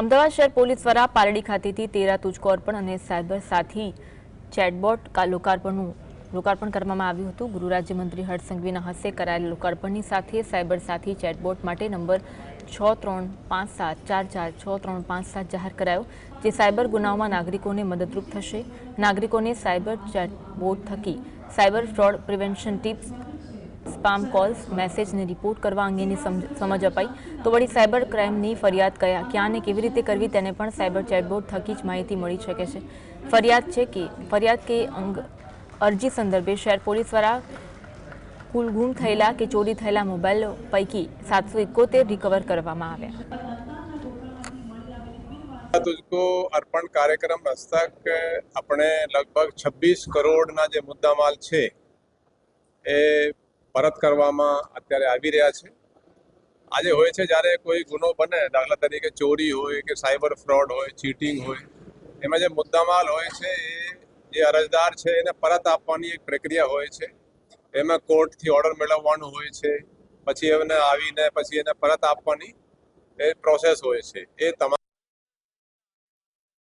અમદાવાદ શહેર પોલીસ દ્વારા પારડી ખાતેથી તેરા તુજકો અર્પણ અને સાયબર સાથી ચેટબોટ લોકાર્પણનું લોકાર્પણ કરવામાં આવ્યું હતું. ગૃહ રાજ્યમંત્રી હર્ષ સંઘવીના હસ્તે કરાયેલ લોકાર્પણની સાથે સાયબર સાથી ચેટબોટ માટે નંબર છ ત્રણ પાંચ સાત ચાર ચાર છ ત્રણ પાંચ સાત જાહેર કરાયો, જે સાયબર ગુનાઓમાં નાગરિકોને મદદરૂપ થશે. નાગરિકોને સાયબર ચેટબોટ થકી cyber fraud prevention tips spam calls મેસેજને report કરવા અંગેની સમજ અપાઈ. તો વળી સાયબર ક્રાઇમની ફરિયાદ કયા? ક્યાં અને કેવી રીતે કરવી તેને પણ સાયબર ચેટબોર્ડ થકી જ માહિતી મળી શકે છે. ફરિયાદ છે કે, ફરિયાદ કે અંગ, અરજી સંદર્ભે શહેર પોલીસ દ્વારા કુલ ગુમ થયેલા કે ચોરી થયેલા મોબાઈલ પૈકી સાતસો એકોતેર રિકવર કરવામાં આવ્યા. તુજકો અર્પણ કાર્યક્રમ હસ્તક આપણે લગભગ છવ્વીસ કરોડના જે મુદ્દામાલ છે, એ પરત કરવામાં અત્યારે આવી રહ્યા છે. આજે હોય છે જ્યારે કોઈ ગુનો બને, દાખલા તરીકે ચોરી હોય કે સાયબર ફ્રોડ હોય, ચીટિંગ હોય, એમાં જે મુદ્દામાલ હોય છે એ જે અરજદાર છે એને પરત આપવાની એક પ્રક્રિયા હોય છે. એમાં કોર્ટથી ઓર્ડર મેળવવાનું હોય છે, પછી એને આવીને પછી એને પરત આપવાની એ પ્રોસેસ હોય છે. એ તમામ